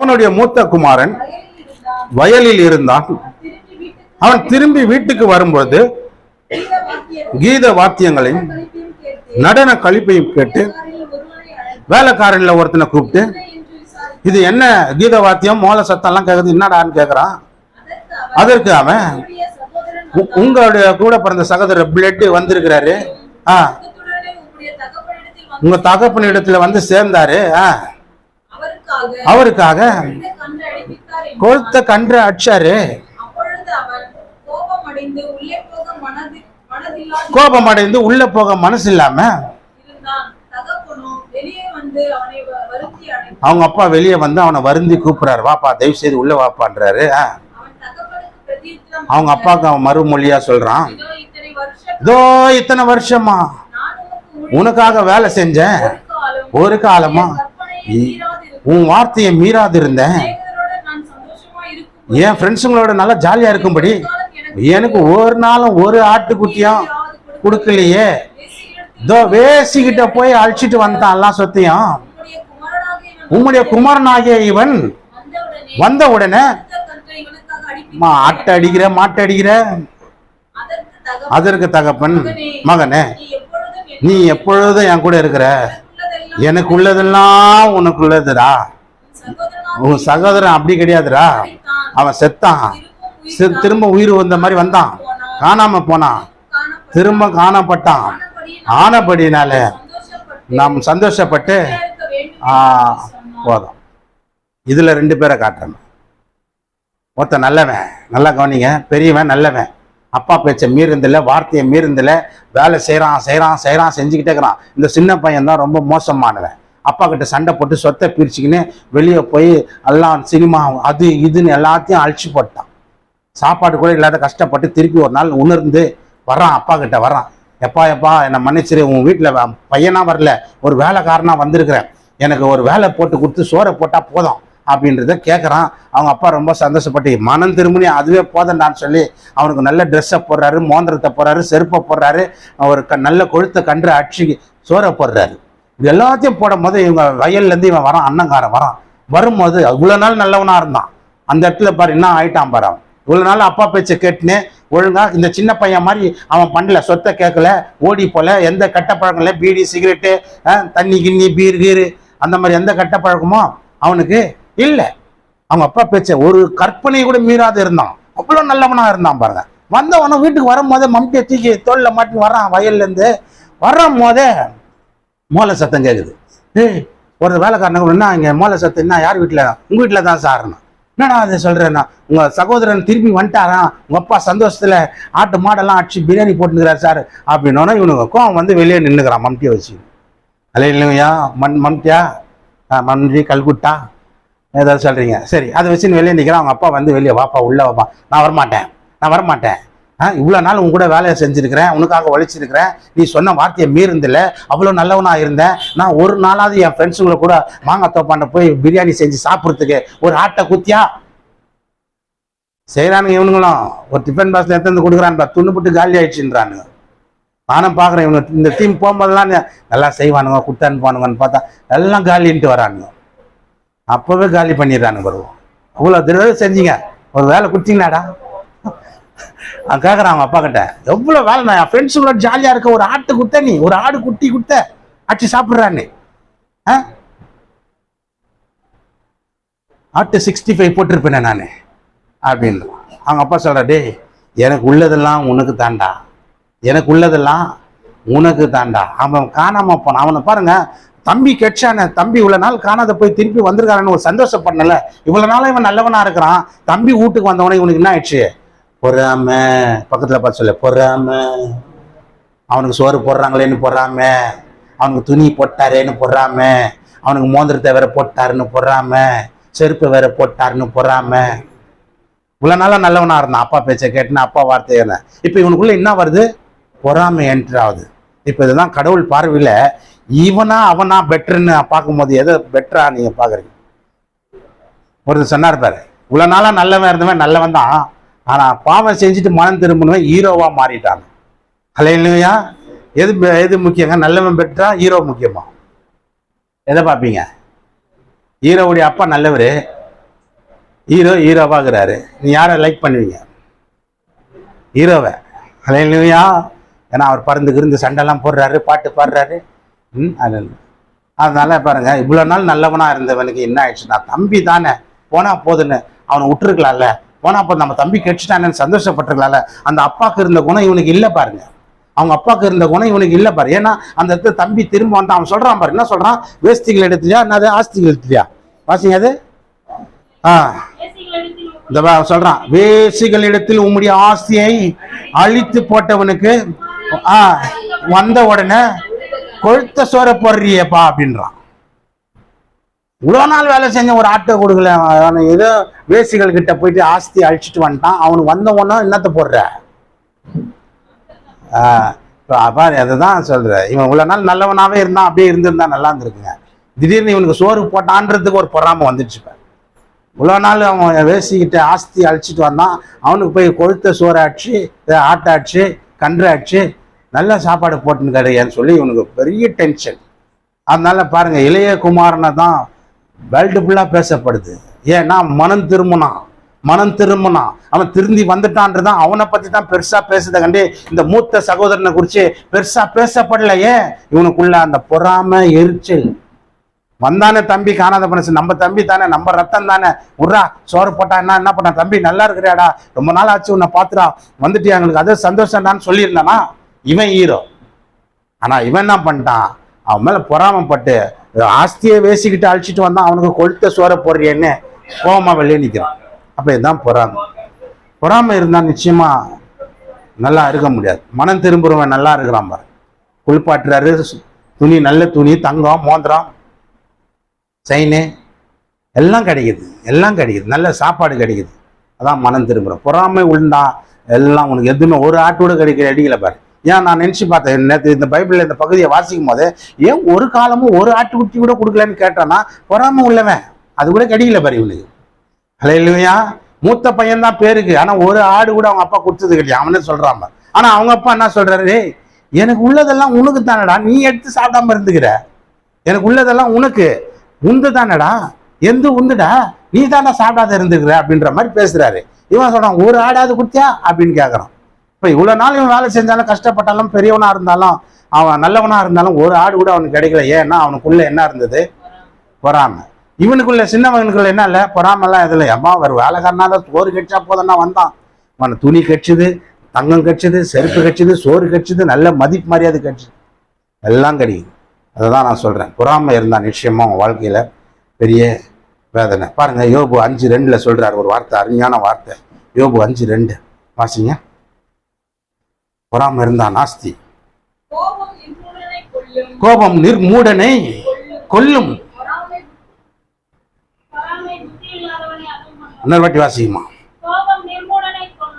அவனுடைய மூத்த குமாரன் வயலில் இருந்தான். அவன் திரும்பி வீட்டுக்கு வரும்போது கீத வாத்தியங்களையும் நடன கழிப்பையும் கேட்டு வேலைக்காரனில் வேலைக்காரன்ல ஒருத்தனை கூப்பிட்டு இது என்ன கீத வாத்தியம்? மோல சத்தம்லாம் எல்லாம் கேக்குது. என்னடான்னு கேக்குறான். அதற்கு அவன் உ- உங்களுடைய கூட பிறந்த சகோதரர் பிளட் வந்திருக்கிறாரு. ஆ. தகப்பனிடத்தில் வந்து உங்க தகப்பன் இடத்துல வந்து சேர்ந்தாரு. ஆ. அவருக்காக. கொழுத்த கன்று அடிச்சாரு. கோபம் அடைந்து உள்ளே போக மனசு இல்லாம அவங்க அப்பா வெளியே வந்து அவனை வருந்தி கூப்பிடுறாரு. வாப்பா தயவு செய்து உள்ள வாப்பான்றாரு. அவங்க அப்பாவுக்கு அவன் மறுமொழியா சொல்றான். இதோ இத்தனை வருஷம் உனக்காக வேலை செஞ்சேன். ஒரு காலம் உன் வார்த்தையை மீறாது இருந்தேன் என் ஃப்ரெண்ட்ஸுங்களோட நல்லா ஜாலியா இருக்கும்படி எனக்கு ஒரு நாளும் ஒரு ஆட்டுக்குட்டியும் கொடுக்கலையே. இதோ வேசிக்கிட்ட போய் அழிச்சிட்டு வந்தான் எல்லாம் சொத்தையும். உம்முடைய குமாரனாகிய இவன். வந்த உடனே ஆட்டை அடிக்கிற மாட்டை அடிக்கிற அதற்கு தகப்பன் மகனே நீ எப்பொழுதும் என் கூட இருக்கிற? எனக்கு உள்ளதெல்லாம் உனக்கு உள்ளதுடா உன் சகோதரன் அப்படி கிடையாதுடா. அவன் செத்தான். திரும்ப உயிர் வந்த மாதிரி வந்தான். காணாம போனான். திரும்ப காணப்பட்டான். ஆனபடினால நாம் சந்தோஷப்பட்டு போதும். இதுல ரெண்டு பேரை காட்டுறேன். ஒருத்தன் நல்லவன் நல்லா கவனிங்க. பெரியவன் நல்லவன். அப்பா பேச்ச மீறுந்தில்ல வார்த்தையை மீறுந்தில்ல வேலை செய்கிறான் செய்கிறான் செய்கிறான் செஞ்சுக்கிட்டே இருக்கிறான். இந்த சின்ன பையன் தான் ரொம்ப மோசமானவன். அப்பா கிட்ட சண்டை போட்டு சொத்தை பிரிச்சுக்கின்னு வெளியே போய் எல்லாம் சினிமா அது இதுன்னு எல்லாத்தையும் அழிச்சு போட்டான். சாப்பாடு கூட இல்லாத கஷ்டப்பட்டு திருப்பி ஒரு நாள் உணர்ந்து வர்றான் அப்பா கிட்ட வர்றான். எப்பா எப்பா என்னை மன்னிச்சிரு உன் வீட்டில் பையனா வரல ஒரு வேலைக்காரனா வந்திருக்கிறேன். எனக்கு ஒரு வேலை போட்டு கொடுத்து சோறை போட்டால் போதும். அப்படின்றத கேட்குறான் அவங்க அப்பா ரொம்ப சந்தோஷப்பட்டு மனம் திரும்பி அதுவே போதண்டான்னு சொல்லி அவனுக்கு நல்ல ட்ரெஸ்ஸை போடுறாரு மோந்திரத்தை போடுறாரு செருப்பை போடுறாரு அவர் க நல்ல கொழுத்த கன்று அடிச்சு சோறை போடுறாரு. இது எல்லாத்தையும் போடும் போது இவங்க வயல்லேருந்து இவன் வரான் அண்ணங்காரன் வரான். வரும்போது இவ்வளோ நாள் நல்லவனாக இருந்தான். அந்த இடத்துல பாரு என்ன ஆயிட்டான் பாரு அவன். இவ்வளோ நாள் அப்பா பேச்சை கேட்டுன்னு ஒழுங்கா இந்த சின்ன பையன் மாதிரி அவன் பண்ணல சொத்தை கேட்கல ஓடி போல எந்த கெட்ட பழக்கம் இல்லை பீடி சிகரெட்டு தண்ணி கிண்ணி பீர் கீரு அந்த மாதிரி எந்த கெட்ட பழக்கமோ அவனுக்கு இல்லை. அவங்க அப்பா பேச்ச ஒரு கற்பனை கூட மீறாத இருந்தான். அவ்வளோ நல்லவனா இருந்தான் பாருங்க. வந்தவன வீட்டுக்கு வரும்போதே மம்டியை தூக்கி தோல்ல மாட்டி வரான் வயல்லேருந்து. வரும் போதே மூளை சத்தம் கேட்குது ஏய் ஒரு வேலைக்காரனுக்கு என்ன இங்கே மூளை சத்தம் என்ன? யார் வீட்டில் உங்கள் வீட்டில் தான் சார்னா என்னடா அதை சொல்கிறேன்னா உங்கள் சகோதரன் திரும்பி வந்துட்டாரா? உங்கள் அப்பா சந்தோஷத்தில் ஆட்டு மாடெல்லாம் அடிச்சு பிரியாணி போட்டுக்கிறார் சார் அப்படின்னோன்னா இவனுக்கு கோவம் வந்து வெளியே நின்றுக்கிறான் மம்டியை வச்சு. அல்ல மண் மம்டியா ஆ, மம்டி கல்குட்டா? ஏதாவது சொல்கிறீங்க சரி அதை வச்சுன்னு வெளியே நிற்கிறேன் அவங்க அப்பா வந்து வெளியே வாப்பா உள்ளே வாப்பா நான் வரமாட்டேன் நான் வரமாட்டேன். ஆ இவ்வளோ நாள் உன் கூட வேலையை செஞ்சுருக்கிறேன் உனக்காக உழைச்சிருக்கிறேன் நீ சொன்ன வார்த்தையை மீறுந்தில்ல அவ்வளோ நல்லவனாக இருந்தேன். நான் ஒரு நாளாவது என் ஃப்ரெண்ட்ஸுங்களை கூட மாங்காய் தோப்பாண்ட போய் பிரியாணி செஞ்சு சாப்பிட்றதுக்கு ஒரு ஆட்டை குத்தியா? செய்கிறானுங்க இவனுங்களும். ஒரு டிஃபன் பாக்ஸில் எடுத்து வந்து கொடுக்குறான்பா துண்ணு போட்டு காலி ஆயிடுச்சுன்றானுங்க. நானும் பார்க்குறேன் இவங்க இந்த டீம் போகும்போதெல்லாம் நல்லா செய்வானுங்க குட்டு அனுப்பானுங்கன்னு பார்த்தா எல்லாம் காலின்ட்டு வரானுங்க. அப்போவே காலி பண்ணிடுறானுங்க வருவோம் அவ்வளோ தடவை செஞ்சீங்க. ஒரு வேலை கொடுத்தீங்களாடா? அவன் கேட்குறான் அவங்க அப்பா கிட்ட எவ்வளோ வேலை நான் என் ஃப்ரெண்ட்ஸுங்களோட ஜாலியாக இருக்க ஒரு ஆட்டு குத்த நீ ஒரு ஆடு குட்டி குத்த அடிச்சு சாப்பிட்றான்னு. ஆ? ஆட்டு சிக்ஸ்டி ஃபைவ் போட்டிருப்பேனே நான். அப்படின்னு. அவங்க அப்பா சொல்கிற டேய் எனக்கு உள்ளதெல்லாம் உனக்கு தாண்டா எனக்கு உள்ளதெல்லாம் உனக்கு தாண்டா அவன் காணாமல் போனான். அவனை பாருங்க தம்பி கெட்சான தம்பி இவ்வளவு நாள் காணாத போய் திருப்பி வந்திருக்கானு ஒரு சந்தோஷப்படல இவ்வளவு நாளா இவன் நல்லவனா இருக்கிறான். தம்பி வீட்டுக்கு வந்தவனே இவனுக்கு என்ன ஆயிடுச்சு? பொறாம. பக்கத்துல பார்த்து சொல்ல. பொறாம. அவனுக்கு சோறு போடுறாங்களேன்னு பொறாம. அவனுக்கு துணி போட்டாரேன்னு பொறாம. அவனுக்கு மோந்திரத்தை வேற போட்டாருன்னு பொறாம. செருப்பு வேற போட்டாருன்னு பொறாம. இவ்வளவு நாளா நல்லவனா இருந்தான். அப்பா பேச்சை கேட்டுன்னு அப்பா வார்த்தையை இப்போ இவனுக்குள்ள என்ன வருது? பொறாமை என்ட்ரு ஆகுது இப்போ இதுதான் கடவுள் பார்வையில் இவனா அவனா பெட்டர்ன்னு பார்க்கும்போது எதை பெட்டரா நீங்கள் பார்க்குறீங்க? ஒருத்தர் சொன்னார் பாரு இவ்வளோ நாளாக நல்லவன் இருந்தவன் நல்லவன் தான். ஆனால் பாவம் செஞ்சுட்டு மனம் திரும்பினவன் ஹீரோவாக மாறிட்டான். இல்லையா எது பெ- எது முக்கியங்க? நல்லவன் பெட்டரா ஹீரோ முக்கியமா? எதை பார்ப்பீங்க? ஹீரோவுடைய அப்பா நல்லவர். ஹீரோ ஹீரோவாகிறாரு நீ யாரை லைக் பண்ணுவீங்க? ஹீரோவை அலையிலையா ஏன்னா அவர் பறந்து கிருந்து சண்டைலாம் போடுறாரு பாட்டு பாடுறாரு. ம் அது அதனால பாருங்க இவ்வளோ நாள் நல்லவனாக இருந்தவனுக்கு என்ன ஆயிடுச்சுன்னா தம்பி தானே. போனா போதுன்னு அவனை விட்டுருக்கலாம்ல. போனா அப்போ நம்ம தம்பி கெடுச்சிட்டானேன்னு சந்தோஷப்பட்டிருக்கலாம்ல. அந்த அப்பாவுக்கு இருந்த குணம் இவனுக்கு இல்லை பாருங்க. அவங்க அப்பாவுக்கு இருந்த குணம் இவனுக்கு இல்லை பாரு. ஏன்னா அந்த இடத்துல தம்பி திரும்ப வந்தான். அவன் சொல்கிறான் பாரு என்ன சொல்கிறான் வேஸ்திகள் எடுத்துலையா என்னது ஆஸ்திகள் எடுத்துலையா வாசிங்க அது. ஆ. இந்த சொல்கிறான் அவன் இடத்தில் உம்முடைய ஆஸ்தியை அழித்து போட்டவனுக்கு ஆ வந்த உடனே கொழுத்த சோற போடுறியப்பா அப்படின்றான். இவ்வளோ நாள் வேலை செஞ்ச ஒரு ஆட்டை கொடுக்கல அவன் ஏதோ வேசிகள் கிட்ட போயிட்டு ஆஸ்தி அழிச்சிட்டு வந்துட்டான். அவனுக்கு வந்த உடனே என்னத்தை போடுற? அப்பா அதை தான் அதுதான் இவன் இவ்வளோ நாள் நல்லவனாகவே இருந்தான் அப்படியே இருந்திருந்தா நல்லா இருந்திருக்குங்க. திடீர்னு இவனுக்கு சோறு போட்டான்றதுக்கு ஒரு பொறாம வந்துடுச்சுப்பேன் இவ்வளோ நாள் அவன் வேசிக்கிட்ட ஆஸ்தி அழிச்சிட்டு வந்தான். அவனுக்கு போய் கொழுத்த சோறாச்சு ஆட்டாச்சு கன்றாச்சு நல்ல சாப்பாடு போட்டுன்னு கிடையான்னு சொல்லி இவனுக்கு பெரிய டென்ஷன் அதனால பாருங்க இளைய குமாரனை தான் வேர்ல்டு ஃபுல்லாக பேசப்படுது. ஏன்னா மனம் திரும்பினான். மனம் திரும்பினான். அவன் திருந்தி வந்துட்டான்றதான் அவனை பற்றி தான் பெருசாக பேசுறத கண்டு இந்த மூத்த சகோதரனை குறித்து பெருசாக பேசப்படல ஏன்? இவனுக்குள்ள அந்த பொறாம எரிச்சல். வந்தானே தம்பி காணாத மனசு. நம்ம தம்பி தானே நம்ம ரத்தம் தானே. உர்ரா சோறு போட்டா என்ன என்ன பண்ண? தம்பி நல்லா இருக்கிறியாடா ரொம்ப நாள் ஆச்சு உன்னை பாத்துடா வந்துட்டியா எங்களுக்கு? அது சந்தோஷம்டான்னு சொல்லியிருந்தானா? இவன் ஹீரோ ஆனால் இவன் என்ன பண்ணிட்டான்? அவன் மேலே பொறாமப்பட்டு ஆஸ்தியை வேசிக்கிட்டு அழிச்சிட்டு வந்தான். அவனுக்கு கொளுத்த சோற போடுறியன்னு கோபமாக வெளியே நிற்கிறான் அப்போ இதுதான் பொறாமை. பொறாமை இருந்தால் நிச்சயமாக நல்லா இருக்க முடியாது. மனம் திரும்புறவன் நல்லா இருக்கிறான் பாரு. குளிப்பாட்டுறாரு துணி நல்ல துணி தங்கம் மோந்திரம் செயினு எல்லாம் கிடைக்குது. எல்லாம் கிடைக்குது. நல்ல சாப்பாடு கிடைக்குது. அதான் மனம் திரும்புகிறோம் பொறாமை உண்டா? எல்லாம் உனக்கு எதுவுமே ஒரு ஆட்டோட கிடைக்கிற அடிக்கல பாரு. ஏன் நான் நினச்சி பார்த்தேன்? நேற்று இந்த பைபிளில் இந்த பகுதியை வாசிக்கும் போது ஏன் ஒரு காலமும் ஒரு ஆட்டுக்குட்டி கூட கொடுக்கலன்னு கேட்டேன்னா பொறாம உள்ளவன். அது கூட கிடைக்கல பாரு இவனுக்கு ஹலோ இல்லையா மூத்த பையன் தான் பேருக்கு. ஆனால் ஒரு ஆடு கூட அவங்க அப்பா கொடுத்தது கிடையாது அவனே சொல்றான் ஆனால் அவங்க அப்பா என்ன சொல்றாரு? எனக்கு உள்ளதெல்லாம் உனக்கு தானடா. நீ எடுத்து சாப்பிடாம இருந்துக்கிற. எனக்கு உள்ளதெல்லாம் உனக்கு. உந்து தானடா. எந்த உந்துடா நீ தானே சாப்பிடாத இருந்துக்கிற. அப்படின்ற மாதிரி பேசுகிறாரு இவன் சொல்கிறான் ஒரு ஆடாவது கொடுத்தியா? அப்படின்னு கேட்குறான் இப்போ இவ்வளோ நாள் இவன் வேலை செஞ்சாலும் கஷ்டப்பட்டாலும் பெரியவனாக இருந்தாலும் அவன் நல்லவனாக இருந்தாலும் ஒரு ஆடு கூட அவனுக்கு கிடைக்கல. ஏன்னா அவனுக்குள்ளே என்ன இருந்தது? பொறாமை. இவனுக்குள்ள சின்னவனுக்குள்ள என்ன இல்லை? பொறாமெல்லாம் இதில் அம்மா அவர் வேலைக்காரனா தான் சோறு கட்சா போதன்னா வந்தான். அவன் துணி கட்சிது தங்கம் கட்சிது செருப்பு கட்சிது சோறு கட்சிது நல்ல மதிப்பு மரியாதை கட்சுது எல்லாம் கிடைக்குது. அதை தான் நான் சொல்கிறேன் பொறாமை இருந்தால் நிச்சயமாக அவன் வாழ்க்கையில் பெரிய வேதனை. பாருங்கள் யோபு அஞ்சு ரெண்டில் சொல்கிறார் ஒரு வார்த்தை அருமையான வார்த்தை. யோபு அஞ்சு ரெண்டு. வாசிங்க. பொறாமை இருந்தா நாஸ்தி. கோபம் நிர்மூடனை கொல்லும். இன்னொரு வாட்டி வாசிக்குமா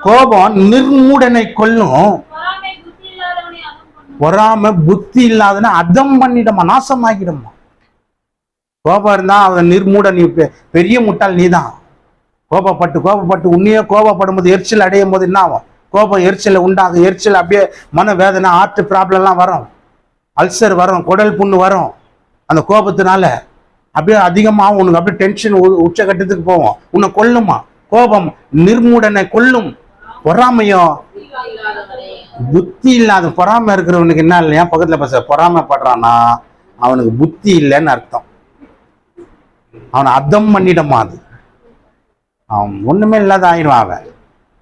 கோபம் நிர்மூடனை கொல்லும். பொறாமை புத்தி இல்லாதன அதம் பண்ணிடுமா? நாசமாக்கிடுமா கோபம் இருந்தா அவன் நிர்மூட நீ பெரிய முட்டாள் நீதான். கோபப்பட்டு கோபப்பட்டு உன்னையே கோபப்படும் போது எரிச்சல் அடையும் போது என்ன ஆகும்? கோபம் எரிச்சல் உண்டாகும். எரிச்சல் அப்படியே மன வேதனை ஆர்ட் ப்ராப்ளம்லாம் வரும். அல்சர் வரும் குடல் புண்ணு வரும். அந்த கோபத்தினால அப்படியே அதிகமாக உனக்கு அப்படியே டென்ஷன் உச்சகட்டத்துக்கு போவோம் உன்னை கொல்லுமா? கோபம் நிர்மூடனை கொல்லும். பொறாமையும் புத்தி இல்லாத பொறாமை இருக்கிறவனுக்கு என்ன இல்லையா? பக்கத்துல பேச பொறாமைப்படுறானா அவனுக்கு புத்தி இல்லைன்னு அர்த்தம். அவனை அர்த்தம் பண்ணிடமா அது? அவன் ஒண்ணுமே இல்லாத ஆயிடுவான் அவன்.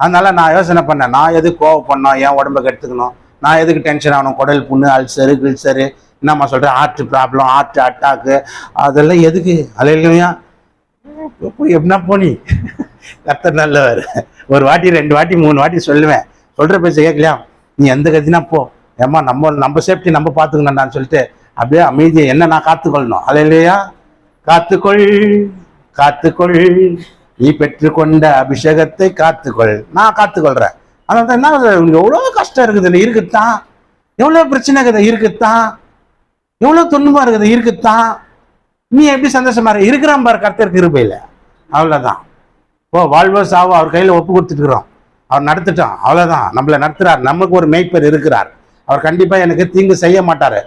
அதனால நான் யோசனை பண்ணேன். நான் எதுக்கு கோவப்படணும்? என் உடம்ப கெடுத்துக்கணும்? நான் எதுக்கு டென்ஷன் ஆகணும்? குடல் புண்ணு அல்சரு கில்சரு என்னம்மா சொல்றேன் ஹார்ட் ப்ராப்ளம் ஹார்ட் அட்டாக்கு அதெல்லாம் எதுக்கு? அலையிலையா போய் எப்படின்னா போனி கத்தர் நல்லவர். ஒரு வாட்டி ரெண்டு வாட்டி மூணு வாட்டி சொல்லுவேன். சொல்கிற பேச கேட்கலையா? நீ எந்த கத்தினா போ. ஏம்மா நம்ம நம்ம சேஃப்டி நம்ம பார்த்துக்கணும்டான்னு சொல்லிட்டு அப்படியே அமைதியை என்ன நான் காத்துக்கொள்ளணும்? அலையிலையா காத்துக்கொள் காத்துக்கொள். நீ பெற்றுக்கொண்ட அபிஷேகத்தை காத்துக்கொள். நான் காத்துக்கொள்றேன். அதனால தான் என்ன எவ்வளோ கஷ்டம் இருக்குது? இருக்குத்தான். எவ்வளோ பிரச்சனை இருக்குது? இருக்குத்தான். எவ்வளோ துன்பம் இருக்குது? இருக்குத்தான். நீ எப்படி சந்தோஷமா இருக்க? இருக்கிறான் பாரு கர்த்தர் கிருபையில. அவ்வளோதான் ஓ வாழ்வோ சாவோ அவர் கையில் ஒப்பு கொடுத்துட்டுக்கிறோம் அவர் நடத்திட்டோம் அவ்வளோதான் நம்மளை நடத்துறார். நமக்கு ஒரு மேய்ப்பர் இருக்கிறார். அவர் கண்டிப்பாக எனக்கு தீங்கு செய்ய மாட்டார்.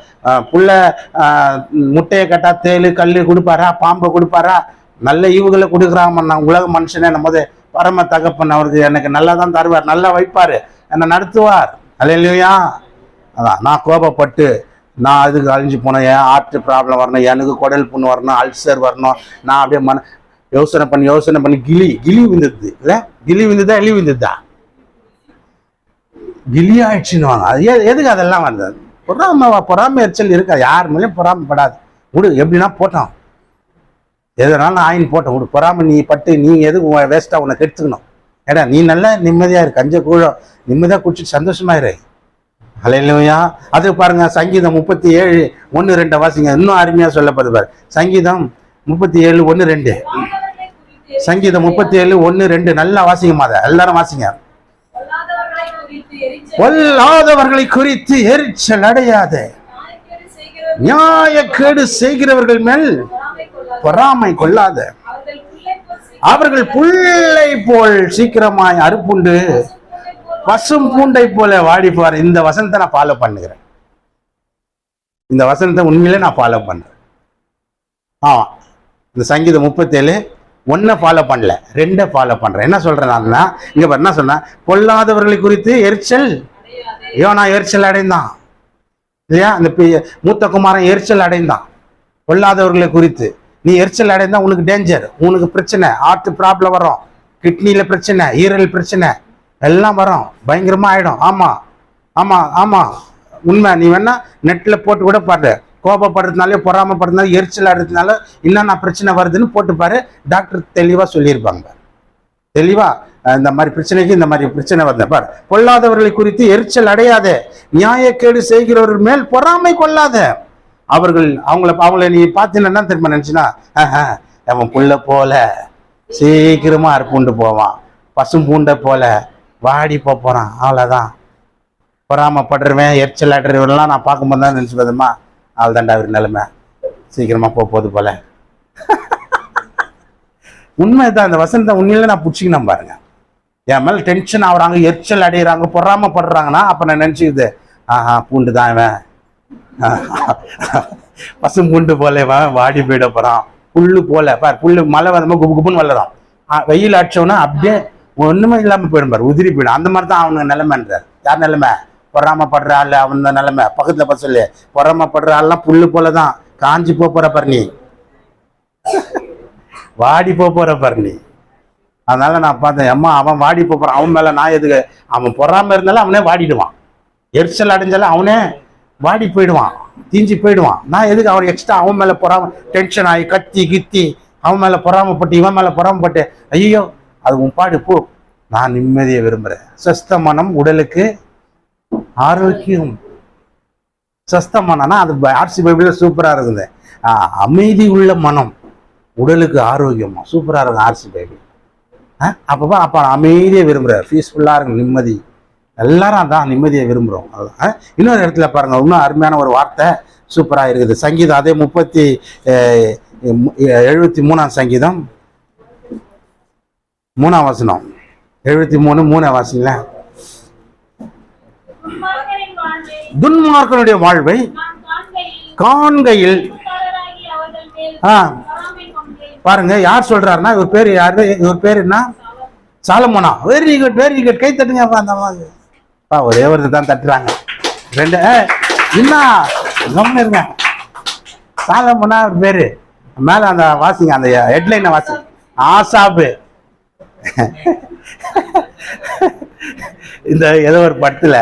புள்ள முட்டையை கட்டா தேள் கல் கொடுப்பாரா? பாம்பை கொடுப்பாரா? நல்ல ஈவுகளை கொடுக்குறாம நான் உலக மனுஷனே போது பரம தகப்பன். அவருக்கு எனக்கு நல்லா தான் தருவார். நல்லா வைப்பார். என்னை நடத்துவார். அல்லையா அதான் நான் கோபப்பட்டு நான் அதுக்கு அழிஞ்சு போனேன் என் ஹார்ட் ப்ராப்ளம் வரணும் எனக்கு குடல் புண்ணு வரணும் அல்சர் வரணும். நான் அப்படியே மன யோசனை பண்ணி யோசனை பண்ணி கிளி கிளி விந்தது இல்லை? கிளி விந்ததா எலி விந்ததா கிளி ஆயிடுச்சுன்னு வாங்க அது எதுக்கு அதெல்லாம் வந்தது? பொறாம பொறாமை எரிச்சல் இருக்காது. யார் மேலேயும் பொறாமைப்படாது. விடு எப்படின்னா போட்டோம் எதனாலும் ஆயின் போட்டேன். உனக்கு பொறாம நீ பட்டு நீ எதுக்கு வேஸ்ட்டாக உன்னை கெடுத்துக்கணும். ஏடா நீ நல்லா நிம்மதியாக இரு கஞ்ச கூழம் நிம்மதியாக குடிச்சிட்டு சந்தோஷமாயிரு அலையிலையா அது பாருங்க சங்கீதம் முப்பத்தி ஏழு ஒன்று ரெண்டை வாசிங்க. இன்னும் அருமையாக சொல்லப்படுது பாரு. சங்கீதம் முப்பத்தி ஏழு ஒன்று ரெண்டு. சங்கீதம் முப்பத்தி ஏழு ஒன்று ரெண்டு. நல்லா வாசிங்கம்மா அதை. எல்லாரும் வாசிங்க. பொல்லாதவர்களை குறித்து எரிச்சல் அடையாத. நியாயக்கேடு செய்கிறவர்கள் மேல் பொறாமை கொள்ளாத. அவர்கள் புல்லை போல் சீக்கிரமாய் அறுப்புண்டு பசும் பூண்டை போல வாடிப்பார். இந்த வசனத்தை நான் ஃபாலோ பண்ணுகிறேன். இந்த வசனத்தை உண்மையிலே நான் ஃபாலோ பண்றேன். ஆமா இந்த சங்கீதம் முப்பத்தேழு ஒன்றை ஃபாலோ பண்ணல ரெண்டை ஃபாலோ பண்றேன். என்ன சொல்றேன் நான் இங்க பாரு என்ன சொன்னேன் பொல்லாதவர்களை குறித்து எரிச்சல். யோனா எரிச்சல் அடைந்தான். இல்லையா? அந்த பி- மூத்த குமாரன் எரிச்சல் அடைந்தான். பொல்லாதவர்களை குறித்து. நீ எரிச்சல் அடைந்தா உனக்கு டேஞ்சர் உனக்கு பிரச்சனை. ஹார்ட் ப்ராப்ளம் வரும். கிட்னியில் பிரச்சனை ஈரல் பிரச்சனை. எல்லாம் வரும். பயங்கரமாக ஆகிடும் ஆமாம் ஆமாம் ஆமாம் உண்மை. நீ வேணா நெட்டில் போட்டு கூட பாரு. கோபப்படுறதுனால பொறாமப்படுறதுனால எரிச்சல் அடைறதுனால என்னென்ன பிரச்சனை வருதுன்னு போட்டு பாரு. டாக்டர் தெளிவாக சொல்லியிருப்பாங்க. தெளிவாக இந்த மாதிரி பிரச்சனைக்கு இந்த மாதிரி பிரச்சனை வருது. பார். பொல்லாதவர்களை குறித்து எரிச்சல் அடையாத. நியாயக்கேடு செய்கிறவர்கள் மேல் பொறாமை கொள்ளாத. அவர்கள் அவங்கள அவங்கள நீ பார்த்தீங்கன்னா திரும்ப நினைச்சுனா அவன் புள்ள போல சீக்கிரமா அறுப்புண்டு போவான். பசும் பூண்டை போல வாடி போப் போறான். அவ்வளோதான் பொறாமப்படுறவன் எரிச்சல் ஆடுறவன்லாம் நான் பார்க்கும்போது தான் நினச்சி பார்த்தோமா அவள் தாண்டா அவர் நிலைமை. சீக்கிரமாக போக போகுது போல. உண்மைதான் அந்த வசனத்தை உண்மையில நான் பிடிச்சிக்கணும் பாருங்க. என் மேல டென்ஷன் ஆகுறாங்க எரிச்சல் அடையிறாங்க பொறாமப்படுறாங்கன்னா அப்போ நான் நினச்சிக்கிது ஆஹா பூண்டு தான் இவன். பசும் குண்டு போல வாடி போயிட போறான். புல்லு போல பார் புல்லு மழை வந்தமா குப்பு குப்புன்னு வளரும். வெயில் அடிச்சோன்னா அப்படியே ஒண்ணுமே இல்லாம போயிடும் பாரு உதிரி போயிடும். அந்த மாதிரி தான் அவனுக்கு நிலைமைன்றார். யார் நிலைமை? பொறாமப்படுற ஆள் அவன் தான் நிலைமை. பக்கத்துல பார்த்து சொல்லு. பொறாமப்படுற ஆள்லாம் புல்லு போலதான் காஞ்சி போப் போற பாரு நீ. வாடி போப் போற பாரு நீ. அதனால நான் பார்த்தேன் அம்மா அவன் வாடி போறான். அவன் மேல நான் எதுக்கு? அவன் பொறாம இருந்தாலும் அவனே வாடிடுவான். எரிச்சல் அடைஞ்சாலும் அவனே வாடி போயிடுவான் தீஞ்சு போயிடுவான். நான் எதுக்கு அவன் எக்ஸ்ட்ரா அவன் மேலே பொறாம டென்ஷன் ஆகி கத்தி கித்தி அவன் மேலே பொறாமப்பட்டு இவன் மேலே பொறாமப்பட்டு ஐயோ அது உன் பாடு போ. நான் நிம்மதியை விரும்புகிறேன் சஸ்த மனம் உடலுக்கு ஆரோக்கியம். சஸ்த மனம்னா அது ஆர்சி பைபிளில் சூப்பராக இருக்குது. அமைதி உள்ள மனம் உடலுக்கு ஆரோக்கியமாக சூப்பராக இருக்கும் ஆர்சி பைபிள் அப்பப்போ அப்போ அமைதியை விரும்புகிறார் பீஸ்ஃபுல்லாக இருக்கும் நிம்மதி. எல்லாரும் அதான் நிம்மதியை விரும்புகிறோம் அதுதான் இன்னொரு இடத்துல பாருங்கள் இன்னும் அருமையான ஒரு வார்த்தை சூப்பராக இருக்குது. சங்கீதம் அதே முப்பத்தி எழுபத்தி மூணாம் சங்கீதம். மூணாம் வசனம். எழுபத்தி மூணு மூணாம் வாசிங்களேன். வாழ்வை துன்மார்க்கனுடைய வாழ்வை காண்கையில் ஆ பாருங்க யார் சொல்றாருன்னா இவர் பேர் யாரு? இவர் பேர் என்ன? சாலமோனா. வெரி குட் வெரி குட் கை தட்டுங்க அந்த மாதிரி அப்பா ஒரே ஒரு தான் தட்டுறாங்க. ரெண்டு ஏய், என்ன கம்முன்னு இருங்க. சாலமோனா ஒரு பேரு. மேல அந்த வாசிங்க அந்த ஹெட்லைனை வாசி. ஆசாப்பு. இந்த ஏதோ ஒரு படத்துல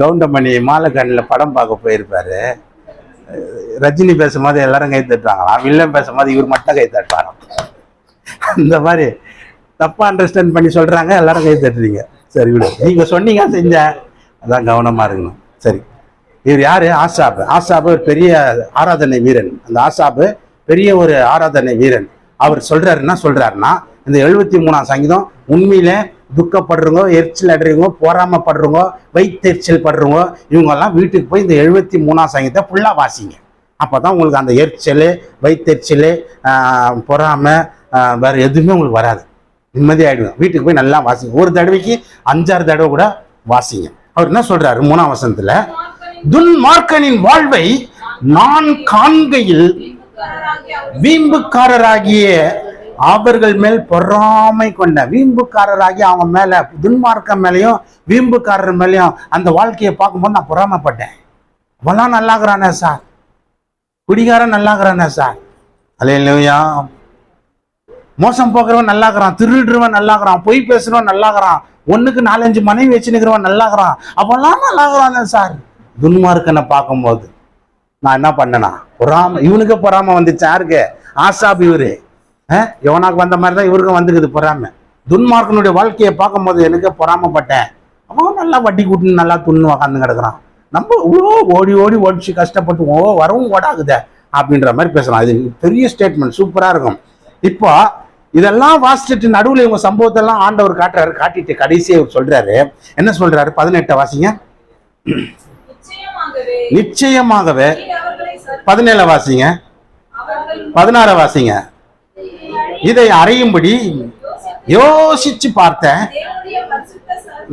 கவுண்டமணி மாலக்கண்ணில் படம் பார்க்க போயிருப்பாரு. ரஜினி பேசும்போது எல்லாரும் கை தட்டுறாங்களாம் வில்லன் பேசும்போது இவர் மட்டும் கை தட்டுவாராம் இந்த மாதிரி தப்பா அண்டர்ஸ்டாண்ட் பண்ணி சொல்றாங்க எல்லாரும் கை தட்டுறீங்க. சரி விடு. நீங்க சொன்னீங்க செஞ்சேன். அதான் கவனமா இருக்கணும். சரி. இவர் யாரு? ஆசாப். ஆசாப் ஒரு பெரிய ஆராதனை வீரன். அந்த ஆசாப் பெரிய ஒரு ஆராதனை வீரன். அவர் சொல்கிறாருன்னா சொல்கிறாருன்னா சொல்றாருன்னா இந்த எழுபத்தி மூணாம் சங்கீதம் உண்மையில துக்கப்படுறவங்க எரிச்சல் அடைறவங்க பொறாமப்படுறவங்க வைத்தெரிச்சல் படுறவங்க இவங்க எல்லாம் வீட்டுக்கு போய் இந்த எழுபத்தி மூணாம் சங்கீதத்தை ஃபுல்லா வாசிங்க. அப்பதான் உங்களுக்கு அந்த எரிச்சல் வைத்தெரிச்சல் பொறாமை ஆஹ், வேற எதுவுமே உங்களுக்கு வராது. நிம்மதியாயிடுங்க. வீட்டுக்கு போய் நல்லா வாசிங்க. ஒரு தடவைக்கு அஞ்சாறு தடவை கூட வாசிங்க. அவர் என்ன சொல்றாரு? மூணாம் வசனத்துல துன்மார்க்கனின் வாழ்வை நான் காண்கையில் வீம்புக்காரராகிய அவர்கள் மேல் பொறாமை கொண்ட வீம்புக்காரராகி அவங்க மேல துன்மார்க்கம் மேலையும் வீம்புக்காரர் மேலையும் அந்த வாழ்க்கையை பார்க்கும்போது நான் பொறாமைப்பட்டேன். அவெல்லாம் நல்லாகிறானே சார். குடிகாரன் நல்லாகிறானே சார். அலையிலையா மோசம் போக்குறவன் நல்லாக்குறான் திருடுறவன் நல்லாக்குறான் பொய் பேசுறவன் நல்லாக்குறான் ஒண்ணுக்கு நாலஞ்சு மனைவி வச்சுனுக்கிறவன் நல்லாக்குறான். அப்போல்லாம் நல்லாக்குறான் தான் சார். துன்மார்க்கனை பார்க்கும்போது நான் என்ன பண்ணனா பொறாம இவனுக்கு பொறாம வந்துச்சு யாருக்கு? ஆசாப் இவரு. இவனாக்கு வந்த மாதிரி தான் இவருக்கும் வந்துக்குது பொறாம. துன்மார்க்கனுடைய வாழ்க்கையை பார்க்கும்போது எனக்கு பொறாமப்பட்டேன். அவன் நல்லா வட்டி கூட்டின்னு நல்லா துண்ணு உக்காந்து கிடக்குறான். நம்ம இவ்வளோ ஓடி ஓடி ஓடிச்சு கஷ்டப்பட்டு ஓ வரவும் ஓடாகுதே அப்படின்ற மாதிரி பேசுறான். இது பெரிய ஸ்டேட்மெண்ட் சூப்பராக இருக்கும். இப்போ இதெல்லாம் வாசிச்சுட்டு நடுவில் இவங்க சம்பவத்தெல்லாம் ஆண்டவர் காட்டுறாரு காட்டிட்டு கடைசியை இவர் சொல்றாரு. என்ன சொல்றாரு? பதினெட்டை வாசிங்க. நிச்சயமாகவே பதினேழை வாசிங்க. பதினாறை வாசிங்க. இதை அறியும்படி யோசிச்சு பார்த்தேன்.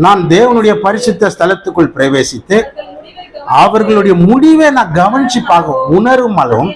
நான் தேவனுடைய பரிசுத்த ஸ்தலத்துக்குள் பிரவேசித்து அவர்களுடைய முடிவை நான் கவனிச்சு பார்க்க உணரும் அளவும்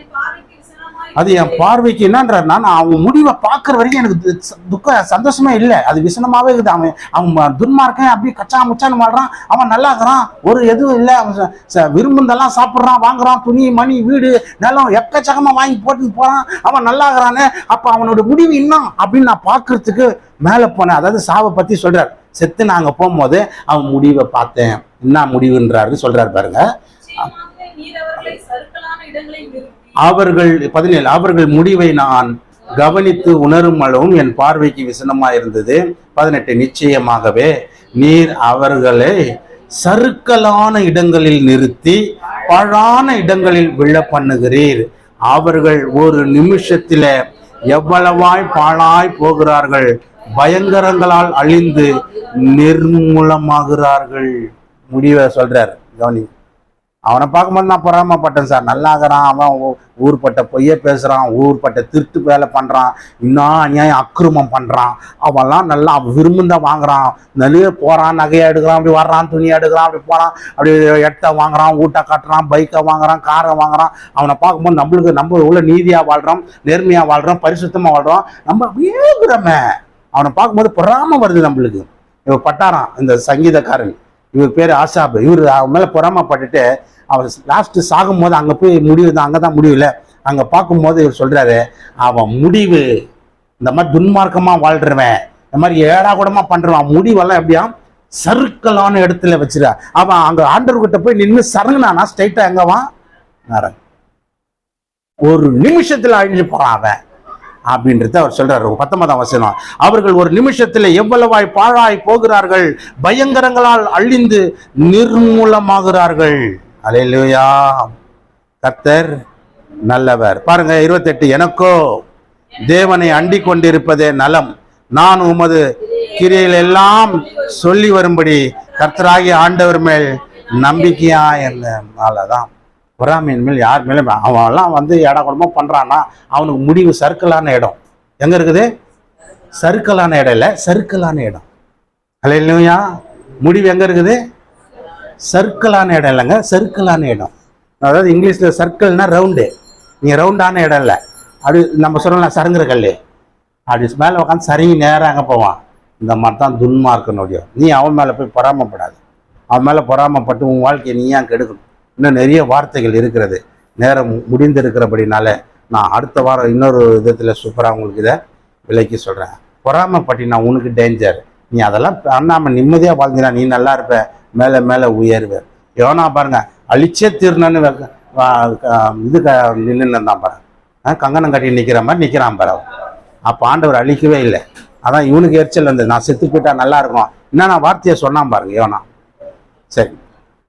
அது என் பார்வைக்கு என்னன்றா நான் அவங்க முடிவை பார்க்குற வரைக்கும் எனக்கு துக்க சந்தோஷமே இல்லை. அது விசனமாவே இருக்குது. அவன் அவன் துன்மார்க்கன் அப்படியே கச்சா முச்சான்னு வாழ்றான். அவன் நல்லா இருக்கிறான். ஒரு எதுவும் இல்லை. அவன் விரும்புனதெல்லாம் சாப்பிட்றான் வாங்குறான். துணி மணி வீடு நிலம் எக்கச்சக்கமா வாங்கி போட்டு போறான். அவன் நல்லா இருக்கிறானே. அப்ப அவனோட முடிவு என்ன அப்படின்னு நான் பார்க்கறதுக்கு மேலே போனேன். அதாவது சாவை பத்தி சொல்றார். செத்து நாங்க போகும்போது அவன் முடிவை பார்த்தேன். என்ன முடிவுன்றாரு சொல்றாரு பாருங்க. நிச்சயமாகவே நீர் அவர்களை சறுக்கலான இடங்களில் நிறுத்தி அவர்கள் பதினேழு அவர்கள் முடிவை நான் கவனித்து உணரும் அளவும் என் பார்வைக்கு விசனமா இருந்தது பதினெட்டு நிச்சயமாகவே நீர் அவர்களை சருக்கலான இடங்களில் நிறுத்தி பழான இடங்களில் விழ பண்ணுகிறீர். அவர்கள் ஒரு நிமிஷத்தில எவ்வளவாய் பாழாய் போகிறார்கள் பயங்கரங்களால் அழிந்து நிர்மூலமாகிறார்கள். முடிவை சொல்றார் கவனி அவனை பார்க்கும்போது நான் பொறாமப்பட்டேன் சார். நல்லாகிறான் அவன் ஊ- ஊர்பட்ட பொய்ய பேசுகிறான் ஊர்பட்ட திருட்டு வேலை பண்ணுறான் இன்னும் அநியாயம் அக்கிரமம் பண்ணுறான் அவன்லாம் நல்லா அவன் விரும்புந்த வாங்குறான். நிறைய போகிறான் நகையை எடுக்கிறான் அப்படி வர்றான் துணி எடுக்கிறான் அப்படி போறான் அப்படி எட்டை வாங்குறான் ஊட்டை கட்டுறான் பைக்கை வாங்குறான் காரை வாங்குறான். அவனை பார்க்கும்போது நம்மளுக்கு நம்ம உள்ள நீதியாக வாழ்கிறோம் நேர்மையாக வாழ்கிறோம் பரிசுத்தமாக வாழ்கிறோம் நம்ம அப்படியே இருக்கிறோமே. அவனை பார்க்கும்போது பொறாமல் வருது நம்மளுக்கு. இப்போ பட்டாரான் இந்த சங்கீதக்காரன். இவர் பேர் ஆசாப் இவர் அவன் மேலே பொறாமப்பட்டுட்டு அவர் லாஸ்ட்டு சாகும் போது அங்கே போய் முடிவு தான் அங்கதான் முடிவு இல்லை அங்கே பார்க்கும்போது இவர் சொல்கிறாரு அவன் முடிவு. இந்த மாதிரி துன்மார்க்கமாக வாழ்றவன். இந்த மாதிரி ஏடா கூடமாக பண்ணுறவன் முடிவெல்லாம் எப்படியா? சறுக்கலான இடத்துல வச்சிருக்க. அவன் அங்கே ஆண்டவர்கிட்ட போய் நின்று சரங்கினானா ஸ்ட்ரைட்டாக எங்கவா ஒரு நிமிஷத்தில் அழிஞ்சு போகிறான் அவன். அப்படின்றத அவர் சொல்றாரு. பத்தொன்பதாம் வசனம். அவர்கள் ஒரு நிமிஷத்துல எவ்வளவாய் பாழாய் போகிறார்கள் பயங்கரங்களால் அழிந்து நிர்மூலமாகிறார்கள். அலையிலுயா கர்த்தர் நல்லவர். பாருங்க இருபத்தெட்டு எனக்கோ தேவனை அண்டிக் கொண்டிருப்பதே நலம். நான் உமது கிரியில் எல்லாம் சொல்லி வரும்படி கர்த்தராகிய ஆண்டவர் மேல் நம்பிக்கையா என்ன அவ்வளவுதான். பொறாமையின் மேல் யார் மேலும் அவன்லாம் வந்து இட குடமா பண்ணுறான்னா அவனுக்கு முடிவு சர்க்கிளான இடம். எங்கே இருக்குது? சர்க்கிளான இடம் இல்லை சர்க்கிளான இடம். அலையிலையா முடிவு எங்கே இருக்குது? சர்க்கிளான இடம் இல்லைங்க சர்க்கிளான இடம். அதாவது இங்கிலீஷில் சர்க்கிள்னா ரவுண்டு நீங்கள் ரவுண்டான இடம் இல்லை. அப்படி நம்ம சொல்லலாம் சருங்குற கல் அப்படி மேலே உட்காந்து சருங்கி நேராக அங்கே போவான்? இந்த மாதிரி தான் துன்மார்க்கனுடைய. நீ அவன் மேலே போய் பொறாமப்படாது. அவன் மேலே பொறாமப்பட்டு உன் வாழ்க்கையை நீ ஏன் கெடுக்கணும்? இன்னும் நிறைய வார்த்தைகள் இருக்கிறது. நேரம் முடிந்திருக்கிறபடினால நான் அடுத்த வாரம் இன்னொரு விதத்தில் சூப்பராக உங்களுக்கு இதை விலைக்கு சொல்கிறேன் பொறாமப்பட்டினா உனக்கு டேஞ்சர் நீ அதெல்லாம் பண்ணாமல் நிம்மதியாக வாழ்ந்தினா நீ நல்லா இருப்ப. மேலே மேலே உயர்வ. யோனா பாருங்க அழிச்சே தீர்ணன்னு இது க தான் பாரு. ஆ, கங்கணம் கட்டி நிற்கிற மாதிரி நிற்கிறான் பாரு அப்போ ஆண்டவர் அழிக்கவே இல்லை. அதான் இவனுக்கு எரிச்சல் வந்து நான் செத்து போயிட்டா நல்லா இருக்கும். என்னென்ன வார்த்தையை சொன்னான் பாருங்க யோனா. சரி.